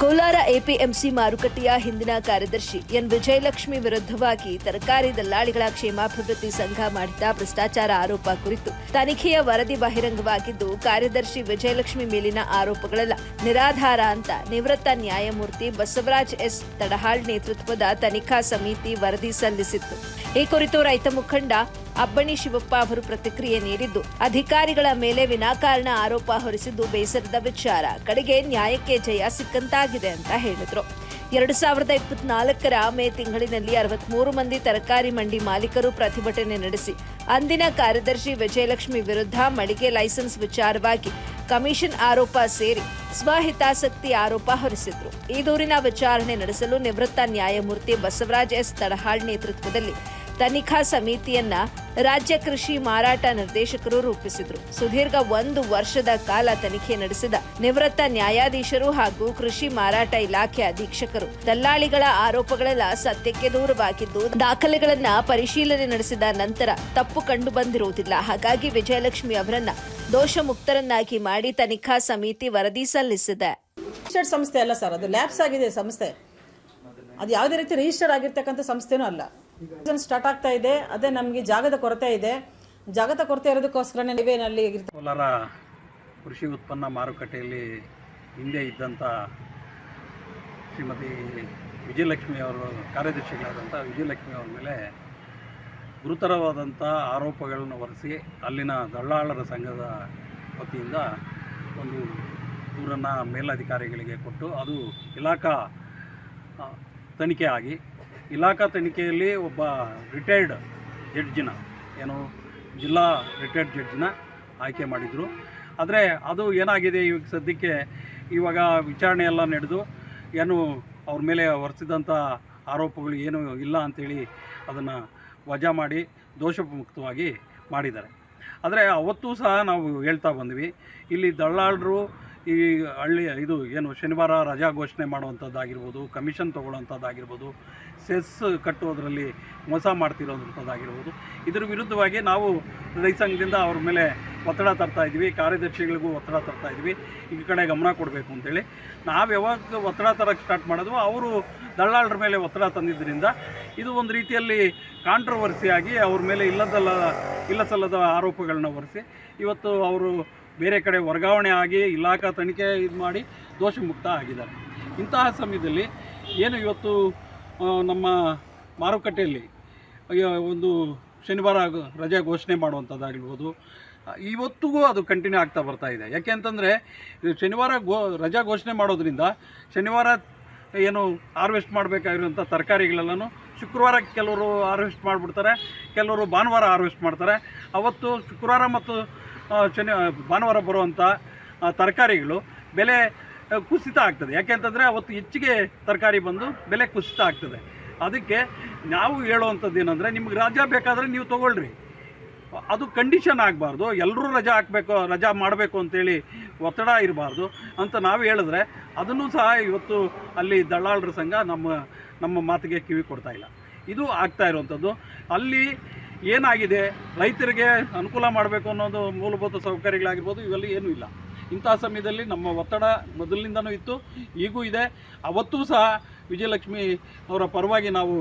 Kolar APMC ಮಾರುಕಟ್ಟೆಯ ಹಿಂದಿನ ಕಾರ್ಯದರ್ಶಿ ಎನ್ ವಿಜಯಲಕ್ಷ್ಮಿ ವಿರುದ್ಧವಾಗಿ ತರಕಾರಿ ದಲ್ಲಾಳಿಗಳ ಕ್ಷೇಮಾಭಿವೃದ್ಧಿ ಸಂಘ ಮಾಡಿದ ಭ್ರಷ್ಟಾಚಾರ ಆರೋಪ ಕುರಿತು ತನಿಖೆಯ ವರದಿ ಬಹಿರಂಗವಾಗಿದ್ದು, ಕಾರ್ಯದರ್ಶಿ ವಿಜಯಲಕ್ಷ್ಮಿ ಮೇಲಿನ ಆರೋಪಗಳೆಲ್ಲ. ನಿರಾಧಾರ ಅಂತ ನಿವೃತ್ತ ನ್ಯಾಯಮೂರ್ತಿ ಬಸವರಾಜ್ ಎಸ್. ತಡಹಾಳ್ ನೇತೃತ್ವದ ತನಿಖಾ ಸಮಿತಿ ವರದಿ ಸಲ್ಲಿಸಿತ್ತು. ಈ ಕುರಿತು ರೈತ ಮುಖಂಡ ಅಬ್ಬಣಿ ಶಿವಪ್ಪ ಅವರು ಪ್ರತಿಕ್ರಿಯೆ ನೀಡಿದ್ದು. ಅಧಿಕಾರಿಗಳ ಮೇಲೆ ವಿನಾಕಾರಣ ಆರೋಪ ಹೊರಿಸಿದ್ದು ಬೇಸರದ ವಿಚಾರ. ಕಡೆಗೆ ನ್ಯಾಯಕ್ಕೆ ಜಯ ಸಿಕ್ಕಂತಾಗಿದೆ ಅಂತ ಹೇಳಿದ್ರು. ಎರಡು ಸಾವಿರದ ಇಪ್ಪತ್ನಾಲ್ಕರ ಮೇ ತಿಂಗಳಿನಲ್ಲಿ ಅರವತ್ಮೂರು ಮಂದಿ ತರಕಾರಿ ಮಂಡಿ ಮಾಲೀಕರು ಪ್ರತಿಭಟನೆ ನಡೆಸಿ. ಅಂದಿನ ಕಾರ್ಯದರ್ಶಿ ವಿಜಯಲಕ್ಷ್ಮಿ ವಿರುದ್ಧ ಮಳಿಗೆ ಲೈಸೆನ್ಸ್ ವಿಚಾರವಾಗಿ ಕಮಿಷನ್ ಆರೋಪ ಸೇರಿ ಸ್ವಹಿತಾಸಕ್ತಿ ಆರೋಪ ಹೊರಿಸಿದ್ರು. ಈ ದೂರಿನ ವಿಚಾರಣೆ ನಡೆಸಲು ನಿವೃತ್ತ ನ್ಯಾಯಮೂರ್ತಿ ಬಸವರಾಜ್ ಎಸ್ ತಡಹಾಳ್ ನೇತೃತ್ವದಲ್ಲಿ ತನಿಖಾ ಸಮಿತಿಯನ್ನ ರಾಜ್ಯ ಕೃಷಿ ಮಾರಾಟ ನಿರ್ದೇಶಕರು ರೂಪಿಸಿದ್ರು. ಸುದೀರ್ಘ ಒಂದು ವರ್ಷದ ಕಾಲ ತನಿಖೆ ನಡೆಸಿದ ನಿವೃತ್ತ ನ್ಯಾಯಾಧೀಶರು ಹಾಗೂ ಕೃಷಿ ಮಾರಾಟ ಇಲಾಖೆ ಅಧೀಕ್ಷಕರು. ದಲ್ಲಾಳಿಗಳ ಆರೋಪಗಳೆಲ್ಲ ಸತ್ಯಕ್ಕೆ ದೂರವಾಗಿದ್ದು, ದಾಖಲೆಗಳನ್ನ ಪರಿಶೀಲನೆ ನಡೆಸಿದ ನಂತರ ತಪ್ಪು ಕಂಡು ಬಂದಿರುವುದಿಲ್ಲ ಹಾಗಾಗಿ ವಿಜಯಲಕ್ಷ್ಮಿ ಅವರನ್ನ ದೋಷ ಮುಕ್ತರನ್ನಾಗಿ ಮಾಡಿ ತನಿಖಾ ಸಮಿತಿ ವರದಿ ಸಲ್ಲಿಸಿದೆ. ಸಂಸ್ಥೆ ಅಲ್ಲ ಸರ್, ಅದು ಲ್ಯಾಬ್ಸ್ ಆಗಿದೆ ಸಂಸ್ಥೆ. ಅದು ಯಾವುದೇ ರೀತಿ ರಿಜಿಸ್ಟರ್ ಆಗಿರ್ತಕ್ಕಂಥ ಸಂಸ್ಥೆನೂ ಅಲ್ಲ. ಸ್ಟಾರ್ಟ್ ಆಗ್ತಾ ಇದೆ. ಅದೇ ನಮಗೆ ಜಾಗದ ಕೊರತೆ ಇದೆ. ಜಾಗದ ಕೊರತೆ ಇರೋದಕ್ಕೋಸ್ಕರನೇ ನೀವೇನಲ್ಲಿ ಕೋಲಾರ ಕೃಷಿ ಉತ್ಪನ್ನ ಮಾರುಕಟ್ಟೆಯಲ್ಲಿ ಹಿಂದೆ ಇದ್ದಂಥ ಶ್ರೀಮತಿ ವಿಜಯಲಕ್ಷ್ಮಿ ಅವರು ಕಾರ್ಯದರ್ಶಿಗಳಾದಂಥ ವಿಜಯಲಕ್ಷ್ಮಿ ಅವರ ಮೇಲೆ ಗುರುತರವಾದಂಥ ಆರೋಪಗಳನ್ನು ಹೊರಿಸಿ ಅಲ್ಲಿನ ದಳ್ಳಾಳರ ಸಂಘದ ವತಿಯಿಂದ ಒಂದು ದೂರನ್ನು ಮೇಲಧಿಕಾರಿಗಳಿಗೆ ಕೊಟ್ಟು ಅದು ಇಲಾಖಾ ತನಿಖೆ ಆಗಿ ಇಲಾಖಾ ತನಿಖೆಯಲ್ಲಿ ಒಬ್ಬ ರಿಟೈರ್ಡ್ ಜಡ್ಜಿನ ಏನು ಜಿಲ್ಲಾ ರಿಟೈರ್ಡ್ ಜಡ್ಜಿನ ಆಯ್ಕೆ ಮಾಡಿದರು. ಆದರೆ ಅದು ಏನಾಗಿದೆ ಇವಾಗ ಸದ್ಯಕ್ಕೆ, ಇವಾಗ ವಿಚಾರಣೆ ಎಲ್ಲ ನಡೆದು ಏನು ಅವ್ರ ಮೇಲೆ ಹೊರಿಸಿದಂಥ ಆರೋಪಗಳು ಏನು ಇಲ್ಲ ಅಂಥೇಳಿ ಅದನ್ನು ವಜಾ ಮಾಡಿ ದೋಷಮುಕ್ತವಾಗಿ ಮಾಡಿದ್ದಾರೆ. ಆದರೆ ಅವತ್ತೂ ಸಹ ನಾವು ಹೇಳ್ತಾ ಬಂದ್ವಿ, ಇಲ್ಲಿ ದಳ್ಳಾಳರು ಈ ಹಳ್ಳಿ ಇದು ಏನು ಶನಿವಾರ ರಜಾ ಘೋಷಣೆ ಮಾಡುವಂಥದ್ದಾಗಿರ್ಬೋದು ಕಮಿಷನ್ ತೊಗೊಳ್ಳೋಂಥದ್ದಾಗಿರ್ಬೋದು ಸೆಸ್ ಕಟ್ಟುವುದರಲ್ಲಿ ಮೋಸ ಮಾಡ್ತಿರೋದಂಥದ್ದಾಗಿರ್ಬೋದು ಇದ್ರ ವಿರುದ್ಧವಾಗಿ ನಾವು ರೈತ ಸಂಘದಿಂದ ಅವ್ರ ಮೇಲೆ ಒತ್ತಡ ತರ್ತಾ ಇದ್ವಿ ಕಾರ್ಯದರ್ಶಿಗಳಿಗೂ ಒತ್ತಡ ತರ್ತಾ ಇದ್ವಿ ಈ ಕಡೆ ಗಮನ ಕೊಡಬೇಕು ಅಂತೇಳಿ. ನಾವು ಯಾವಾಗ ಒತ್ತಡ ತರಕ್ಕೆ ಸ್ಟಾರ್ಟ್ ಮಾಡಿದ್ವು ಅವರು ದಳ್ಳಾಳರ ಮೇಲೆ ಒತ್ತಡ ತಂದಿದ್ದರಿಂದ ಇದು ಒಂದು ರೀತಿಯಲ್ಲಿ ಕಾಂಟ್ರವರ್ಸಿಯಾಗಿ ಅವ್ರ ಮೇಲೆ ಇಲ್ಲದಲ್ಲ ಇಲ್ಲ ಸಲ್ಲದ ಆರೋಪಗಳನ್ನ ಹೊರಿಸಿ ಇವತ್ತು ಅವರು ಬೇರೆ ಕಡೆ ವರ್ಗಾವಣೆ ಆಗಿ ಇಲಾಖಾ ತನಿಖೆ ಇದು ಮಾಡಿ ದೋಷ ಮುಕ್ತ ಆಗಿದ್ದಾರೆ. ಇಂತಹ ಸಮಯದಲ್ಲಿ ಏನು ಇವತ್ತು ನಮ್ಮ ಮಾರುಕಟ್ಟೆಯಲ್ಲಿ ಒಂದು ಶನಿವಾರ ರಜೆ ಘೋಷಣೆ ಮಾಡುವಂಥದ್ದಾಗಿರ್ಬೋದು ಇವತ್ತಿಗೂ ಅದು ಕಂಟಿನ್ಯೂ ಆಗ್ತಾ ಬರ್ತಾ ಇದೆ. ಯಾಕೆ ಅಂತಂದರೆ ಶನಿವಾರ ಗೋ ರಜಾ ಘೋಷಣೆ ಮಾಡೋದ್ರಿಂದ ಶನಿವಾರ ಏನು ಹಾರ್ವೆಸ್ಟ್ ಮಾಡಬೇಕಾಗಿರುವಂಥ ತರಕಾರಿಗಳೆಲ್ಲನೂ ಶುಕ್ರವಾರ ಕೆಲವರು ಹಾರ್ವೆಸ್ಟ್ ಮಾಡಿಬಿಡ್ತಾರೆ, ಕೆಲವರು ಭಾನುವಾರ ಹಾರ್ವೆಸ್ಟ್ ಮಾಡ್ತಾರೆ. ಅವತ್ತು ಶುಕ್ರವಾರ ಮತ್ತು ಶನಿ ಭಾನುವಾರ ಬರುವಂಥ ತರಕಾರಿಗಳು ಬೆಲೆ ಕುಸಿತ ಆಗ್ತದೆ. ಯಾಕೆಂತಂದರೆ ಅವತ್ತು ಹೆಚ್ಚಿಗೆ ತರಕಾರಿ ಬಂದು ಬೆಲೆ ಕುಸಿತ ಆಗ್ತದೆ. ಅದಕ್ಕೆ ನಾವು ಹೇಳುವಂಥದ್ದು ಏನಂದರೆ ನಿಮ್ಗೆ ರಜಾ ಬೇಕಾದರೆ ನೀವು ತೊಗೊಳ್ರಿ. ಅದು ಕಂಡೀಷನ್ ಆಗಬಾರ್ದು. ಎಲ್ಲರೂ ರಜಾ ಹಾಕಬೇಕು, ರಜಾ ಮಾಡಬೇಕು ಅಂತೇಳಿ ಒತ್ತಡ ಇರಬಾರ್ದು ಅಂತ ನಾವು ಹೇಳಿದ್ರೆ ಅದನ್ನು ಸಹ ಇವತ್ತು ಅಲ್ಲಿ ದಳ್ಳಾಳರ ಸಂಘ ನಮ್ಮ ನಮ್ಮ ಮಾತಿಗೆ ಕಿವಿ ಕೊಡ್ತಾ ಇಲ್ಲ. ಇದು ಆಗ್ತಾ ಇರುವಂಥದ್ದು. ಅಲ್ಲಿ ಏನಾಗಿದೆ, ರೈತರಿಗೆ ಅನುಕೂಲ ಮಾಡಬೇಕು ಅನ್ನೋದು ಮೂಲಭೂತ ಸೌಕರ್ಯಗಳಾಗಿರ್ಬೋದು, ಇವೆಲ್ಲ ಏನೂ ಇಲ್ಲ. ಇಂಥ ಸಮಯದಲ್ಲಿ ನಮ್ಮ ಒತ್ತಡ ಮೊದಲಿನಿಂದನೂ ಇತ್ತು, ಈಗೂ ಇದೆ. ಅವತ್ತೂ ಸಹ ವಿಜಯಲಕ್ಷ್ಮಿ ಅವರ ಪರವಾಗಿ ನಾವು